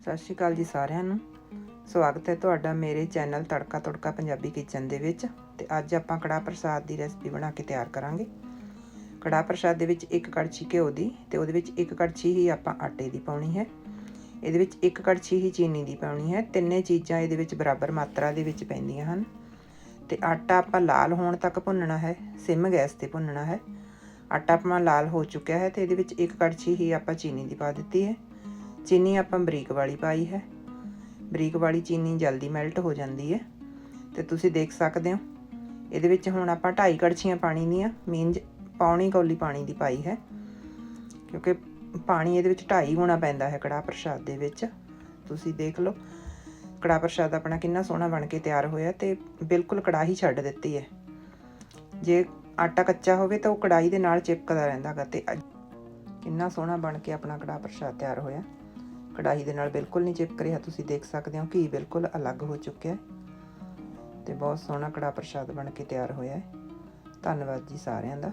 ਸਤਿ ਸ਼੍ਰੀ ਅਕਾਲ ਜੀ ਸਾਰਿਆਂ ਨੂੰ। ਸਵਾਗਤ ਹੈ ਤੁਹਾਡਾ ਮੇਰੇ ਚੈਨਲ ਤੜਕਾ ਤੜਕਾ ਪੰਜਾਬੀ ਕਿਚਨ ਦੇ ਵਿੱਚ ਤੇ ਅੱਜ ਆਪਾਂ ਕੜਾਹ ਪ੍ਰਸਾਦ ਦੀ ਰੈਸਪੀ ਬਣਾ ਕੇ ਤਿਆਰ ਕਰਾਂਗੇ। ਕੜਾਹ ਪ੍ਰਸਾਦ ਦੇ ਵਿੱਚ ਇੱਕ ਕੜਛੀ ਘਿਓ ਦੀ ਤੇ ਉਹਦੇ ਵਿੱਚ ਇੱਕ ਕੜਛੀ ਹੀ ਆਪਾਂ ਆਟੇ ਦੀ ਪਾਉਣੀ ਹੈ। ਇਹਦੇ ਵਿੱਚ ਇੱਕ ਕੜਛੀ ਹੀ ਚੀਨੀ ਦੀ ਪਾਉਣੀ ਹੈ। ਤਿੰਨੇ ਚੀਜ਼ਾਂ ਇਹਦੇ ਵਿੱਚ ਬਰਾਬਰ ਮਾਤਰਾ ਦੇ ਵਿੱਚ ਪੈਂਦੀਆਂ ਹਨ। ਤੇ ਆਟਾ ਆਪਾਂ ਲਾਲ ਹੋਣ ਤੱਕ ਭੁੰਨਣਾ ਹੈ। ਸਿਮ ਗੈਸ ਤੇ ਭੁੰਨਣਾ ਹੈ। ਆਟਾ ਆਪਣਾ ਲਾਲ ਹੋ ਚੁੱਕਿਆ ਹੈ ਤੇ ਇਹਦੇ ਵਿੱਚ ਇੱਕ ਕੜਛੀ ਹੀ ਆਪਾਂ ਚੀਨੀ ਦੀ ਪਾ ਦਿੱਤੀ ਹੈ। ਚੀਨੀ ਆਪਾਂ ਬਰੀਕ ਵਾਲੀ ਪਾਈ ਹੈ। ਬਰੀਕ ਵਾਲੀ ਚੀਨੀ ਜਲਦੀ ਮੈਲਟ ਹੋ ਜਾਂਦੀ ਹੈ। ਤੇ ਤੁਸੀਂ ਦੇਖ ਸਕਦੇ ਹੋ, ਇਹਦੇ ਵਿੱਚ ਹੁਣ ਆਪਾਂ 2.5 ਕੜਛੀਆਂ ਪਾਣੀ ਦੀਆਂ ਮੀਨ ਪੌਣੀ ਕੌਲੀ ਪਾਣੀ ਦੀ ਪਾਈ ਹੈ। ਕਿਉਂਕਿ ਪਾਣੀ ਇਹਦੇ ਵਿੱਚ 2.5 ਗੁਣਾ ਪੈਂਦਾ ਹੈ ਕੜਾਹ ਪ੍ਰਸ਼ਾਦ ਦੇ ਵਿੱਚ। ਤੁਸੀਂ ਦੇਖ ਲਓ, ਕੜਾਹ ਪ੍ਰਸ਼ਾਦ ਆਪਣਾ ਕਿੰਨਾ ਸੋਹਣਾ ਬਣ ਕੇ ਤਿਆਰ ਹੋਇਆ ਤੇ ਬਿਲਕੁਲ ਕੜਾਹੀ ਛੱਡ ਦਿੱਤੀ ਹੈ। ਜੇ ਆਟਾ ਕੱਚਾ ਹੋਵੇ ਤਾਂ ਉਹ ਕੜਾਹੀ ਦੇ ਨਾਲ ਚਿਪਕਦਾ ਰਹਿੰਦਾਗਾ ਤੇ ਅੱਜ ਕਿੰਨਾ ਸੋਹਣਾ ਬਣ ਕੇ ਆਪਣਾ ਕੜਾਹ ਪ੍ਰਸ਼ਾਦ ਤਿਆਰ ਹੋਇਆ। ਕੜਾਹੀ ਦੇ ਨਾਲ ਬਿਲਕੁਲ ਨਹੀਂ ਚਿਪਕ ਰਿਹਾ। ਤੁਸੀਂ ਦੇਖ ਸਕਦੇ ਹੋ ਘੀ ਬਿਲਕੁਲ ਅਲੱਗ ਹੋ ਚੁੱਕਿਆ ਹੈ ਤੇ ਬਹੁਤ ਸੋਹਣਾ ਕੜਾਹ ਪ੍ਰਸ਼ਾਦ ਬਣ ਕੇ ਤਿਆਰ ਹੋਇਆ ਹੈ। ਧੰਨਵਾਦ ਜੀ ਸਾਰਿਆਂ ਦਾ।